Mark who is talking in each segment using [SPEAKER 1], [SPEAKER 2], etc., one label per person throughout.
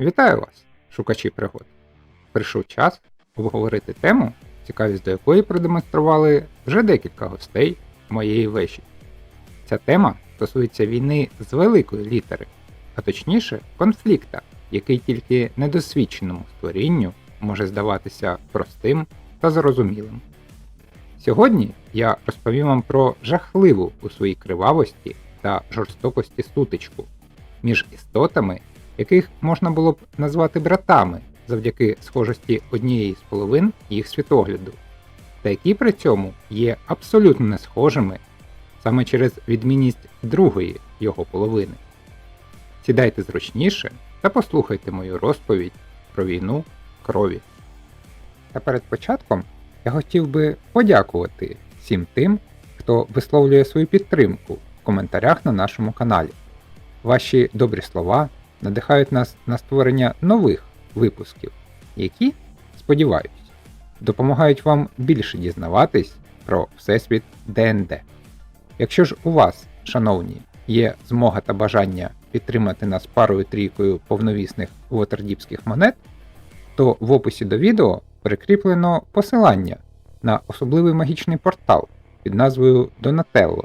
[SPEAKER 1] Вітаю вас, шукачі пригод! Прийшов час обговорити тему, цікавість до якої продемонстрували вже декілька гостей моєї вежі. Ця тема стосується війни з великої літери, а точніше конфлікта, який тільки недосвідченому створінню може здаватися простим та зрозумілим. Сьогодні я розповім вам про жахливу у своїй кривавості та жорстокості сутичку між істотами, яких можна було б назвати братами завдяки схожості однієї з половин їх світогляду, та які при цьому є абсолютно не схожими саме через відмінність другої його половини. Сідайте зручніше та послухайте мою розповідь про війну крові. Та перед початком я хотів би подякувати всім тим, хто висловлює свою підтримку в коментарях на нашому каналі. Ваші добрі слова надихають нас на створення нових випусків, які, сподіваюсь, допомагають вам більше дізнаватись про Всесвіт ДНД. Якщо ж у вас, шановні, є змога та бажання підтримати нас парою трійкою повновісних вотердіпських монет, то в описі до відео прикріплено посилання на особливий магічний портал під назвою Donatello,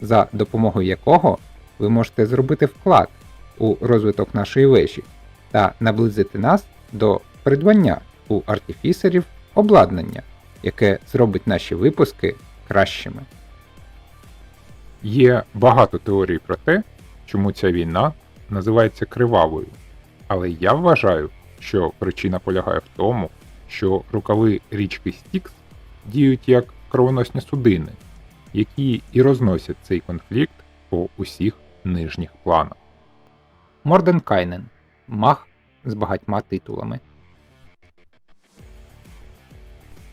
[SPEAKER 1] за допомогою якого ви можете зробити вклад у розвиток нашої вежі та наблизити нас до придбання у артифісерів обладнання, яке зробить наші випуски кращими.
[SPEAKER 2] Є багато теорій про те, чому ця війна називається кривавою, але я вважаю, що причина полягає в тому, що рукави річки Стікс діють як кровоносні судини, які і розносять цей конфлікт по усіх нижніх планах.
[SPEAKER 1] Морденкайнен маг з багатьма титулами.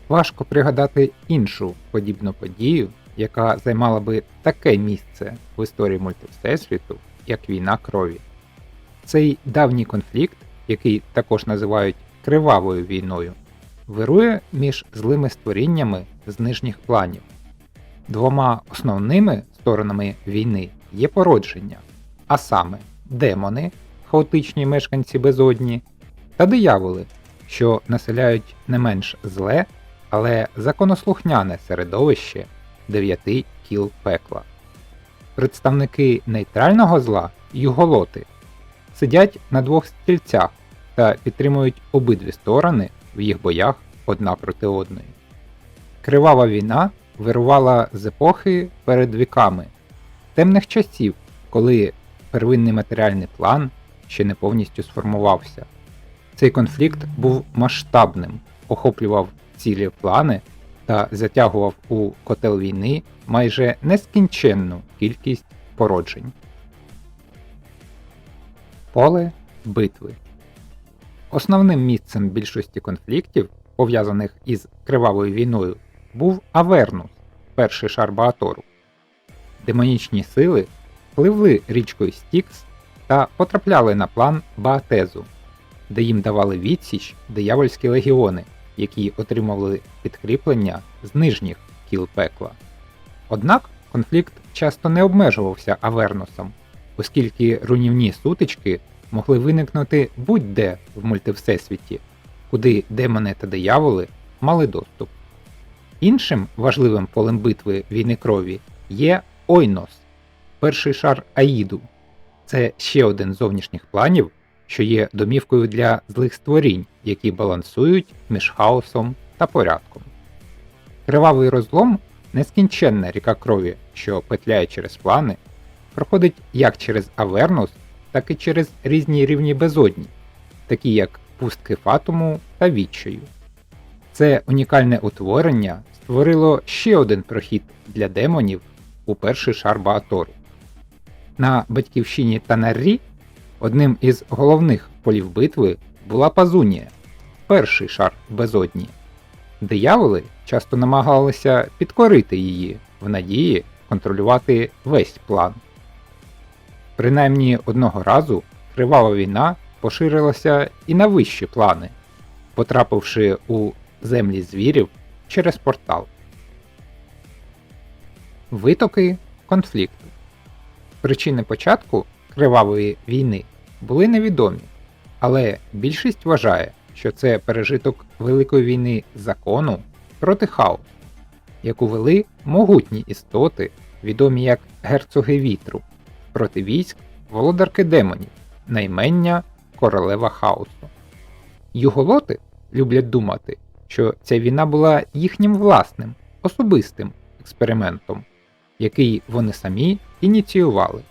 [SPEAKER 1] Важко пригадати іншу подібну подію, яка займала би таке місце в історії мультивсесвіту, як війна крові. Цей давній конфлікт, який також називають кривавою війною, вирує між злими створіннями з нижніх планів. Двома основними сторонами війни є породження, а саме демони, хаотичні мешканці безодні, та дияволи, що населяють не менш зле, але законослухняне середовище дев'яти кіл пекла. Представники нейтрального зла юголоти сидять на двох стільцях та підтримують обидві сторони в їх боях одна проти одної. Кривава війна вирувала з епохи перед віками, темних часів, коли первинний матеріальний план ще не повністю сформувався. Цей конфлікт був масштабним, охоплював цілі плани та затягував у котел війни майже нескінченну кількість породжень. Поле битви Основним місцем більшості конфліктів, пов'язаних із кривавою війною, був Авернус, перший шар Баатору. Демонічні сили пливли річкою Стікс та потрапляли на план Баатезу, де їм давали відсіч диявольські легіони, які отримували підкріплення з нижніх кіл пекла. Однак конфлікт часто не обмежувався Авернусом, оскільки руйнівні сутички могли виникнути будь-де в мультивсесвіті, куди демони та дияволи мали доступ. Іншим важливим полем битви війни крові є Ойнос, перший шар Аїду. Це ще один з зовнішніх планів, що є домівкою для злих створінь, які балансують між хаосом та порядком. Кривавий розлом нескінченна ріка крові, що петляє через плани, проходить як через Авернус, так і через різні рівні безодні, такі як пустки Фатуму та відчаю. Це унікальне утворення створило ще один прохід для демонів у перший шар Баатору. На батьківщині Танаррі одним із головних полів битви була Пазунія, перший шар безодні. Дияволи часто намагалися підкорити її в надії контролювати весь план. Принаймні одного разу кривава війна поширилася і на вищі плани, потрапивши у землі звірів через портал. Витоки конфлікту. Причини початку кривавої війни були невідомі, Але більшість вважає, що це пережиток Великої війни закону проти хаосу, яку вели могутні істоти, відомі як герцоги вітру, проти військ володарки демонів, наймення королева хаосу. Юголоти люблять думати, що ця війна була їхнім власним, особистим експериментом, який вони самі ініціювали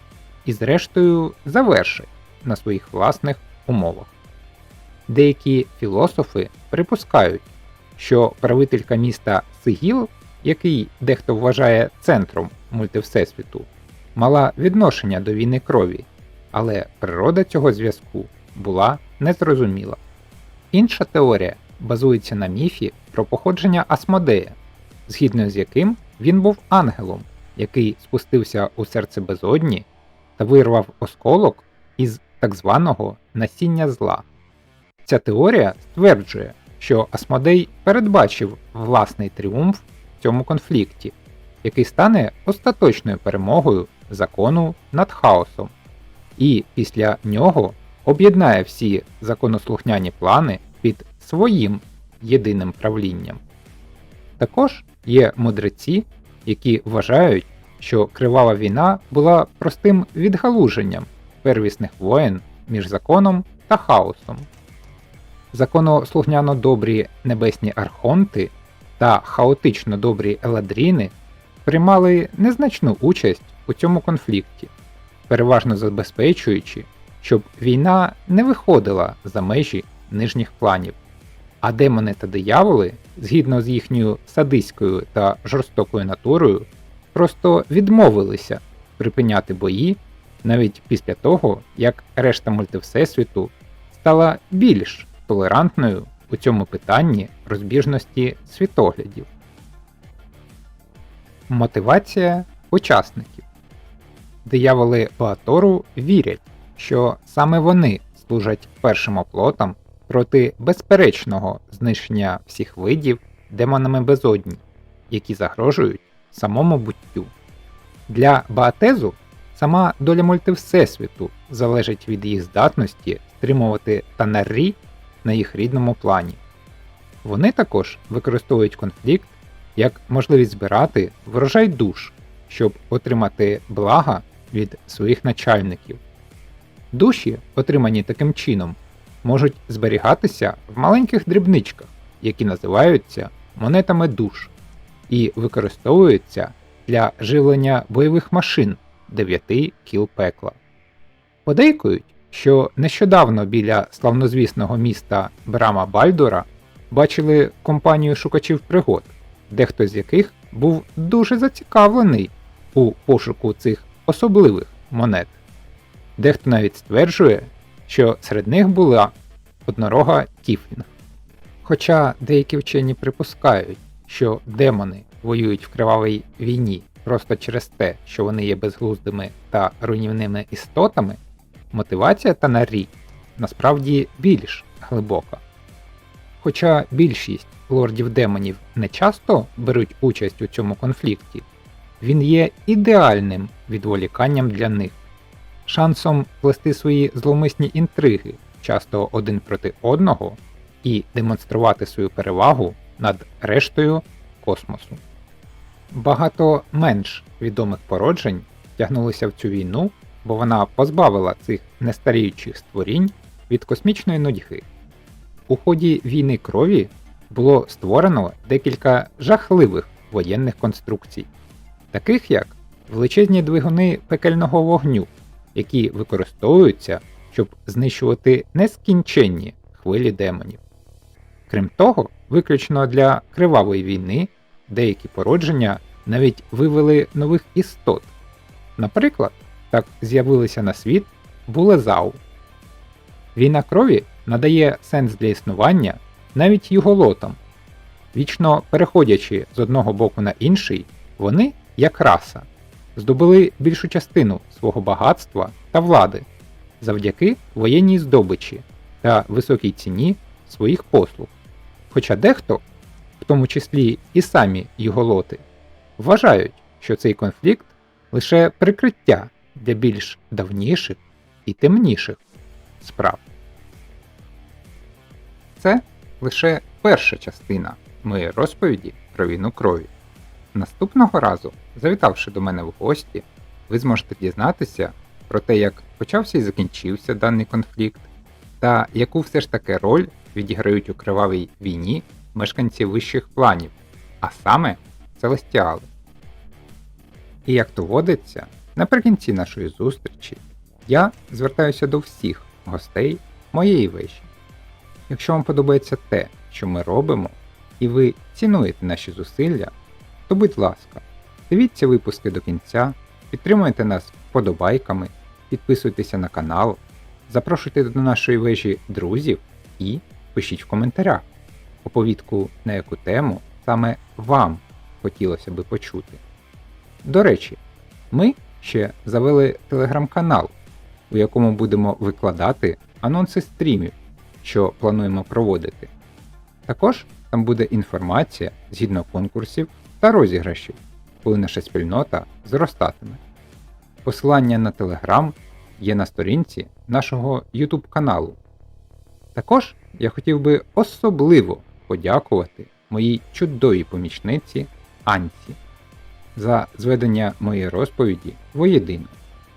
[SPEAKER 1] і, зрештою, завершать на своїх власних умовах. Деякі філософи припускають, що правителька міста Сигіл, який дехто вважає центром мультивсесвіту, мала відношення до війни крові, але природа цього зв'язку була незрозуміла. Інша теорія базується на міфі про походження Асмодея, згідно з яким він був ангелом, який спустився у серце безодні та вирвав осколок із так званого насіння зла. Ця теорія стверджує, що Асмодей передбачив власний тріумф в цьому конфлікті, який стане остаточною перемогою закону над хаосом, і після нього об'єднає всі законослухняні плани під своїм єдиним правлінням. Також є мудреці, які вважають, що кривава війна була простим відгалуженням первісних воєн між законом та хаосом. Законослухняно добрі небесні архонти та хаотично добрі еладріни приймали незначну участь у цьому конфлікті, переважно забезпечуючи, щоб війна не виходила за межі нижніх планів, а демони та дияволи, згідно з їхньою садиською та жорстокою натурою, просто відмовилися припиняти бої навіть після того, як решта мультивсесвіту стала більш толерантною у цьому питанні розбіжності світоглядів. Мотивація учасників Дияволи Баатору вірять, що саме вони служать першим оплотом проти безперечного знищення всіх видів демонами безодні, які загрожують самому буттю. Для Баатезу сама доля мультивсесвіту залежить від їх здатності стримувати Танаррі на їх рідному плані. Вони також використовують конфлікт як можливість збирати врожай душ, щоб отримати блага від своїх начальників. Душі, отримані таким чином, можуть зберігатися в маленьких дрібничках, які називаються монетами душ, і використовуються для живлення бойових машин дев'яти кіл пекла. Подейкують, що нещодавно біля славнозвісного міста Брама Бальдора бачили компанію шукачів пригод, дехто з яких був дуже зацікавлений у пошуку цих особливих монет. Дехто навіть стверджує, що серед них була однорога Тіфлінг. Хоча деякі вчені припускають, що демони воюють в кривавій війні просто через те, що вони є безглуздими та руйнівними істотами, мотивація Танарі насправді більш глибока. Хоча більшість лордів демонів не часто беруть участь у цьому конфлікті, він є ідеальним відволіканням для них, шансом плести свої зловмисні інтриги часто один проти одного і демонструвати свою перевагу над рештою космосу. Багато менш відомих породжень тягнулися в цю війну, бо вона позбавила цих нестаріючих створінь від космічної нудьги. У ході війни крові було створено декілька жахливих воєнних конструкцій, таких як величезні двигуни пекельного вогню, які використовуються, щоб знищувати нескінченні хвилі демонів. Крім того, виключно для кривавої війни деякі породження навіть вивели нових істот. Наприклад, так з'явилися на світ булезау. Війна крові надає сенс для існування навіть юголотам. Вічно переходячи з одного боку на інший, вони, як раса, здобули більшу частину свого багатства та влади завдяки воєнній здобичі та високій ціні своїх послуг. Хоча дехто, в тому числі і самі юголоти, вважають, що цей конфлікт лише прикриття для більш давніших і темніших справ. це лише перша частина моєї розповіді про війну крові. Наступного разу, завітавши до мене в гості, ви зможете дізнатися про те, як почався і закінчився даний конфлікт, та яку все ж таки роль відіграють у кривавій війні мешканці вищих планів, а саме Целестіали. І як то водиться, наприкінці нашої зустрічі я звертаюся до всіх гостей моєї вежі. Якщо вам подобається те, що ми робимо, і ви цінуєте наші зусилля, то будь ласка, дивіться випуски до кінця, підтримуйте нас вподобайками, підписуйтеся на канал, запрошуйте до нашої вежі друзів і пишіть в коментарях оповідку на яку тему саме вам хотілося би почути. До речі, ми ще завели телеграм-канал, у якому будемо викладати анонси стрімів, що плануємо проводити. Також там буде інформація згідно конкурсів та розіграшів, коли наша спільнота зростатиме. Посилання на Telegram є на сторінці нашого YouTube каналу. Також я хотів би особливо подякувати моїй чудовій помічниці Анці за зведення моєї розповіді воєдино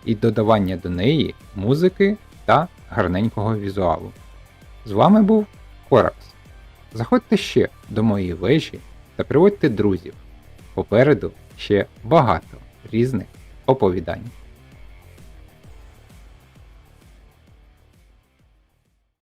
[SPEAKER 1] і додавання до неї музики та гарненького візуалу. З вами був Коракс. Заходьте ще до моєї вежі та приводьте друзів. Попереду ще багато різних оповідань.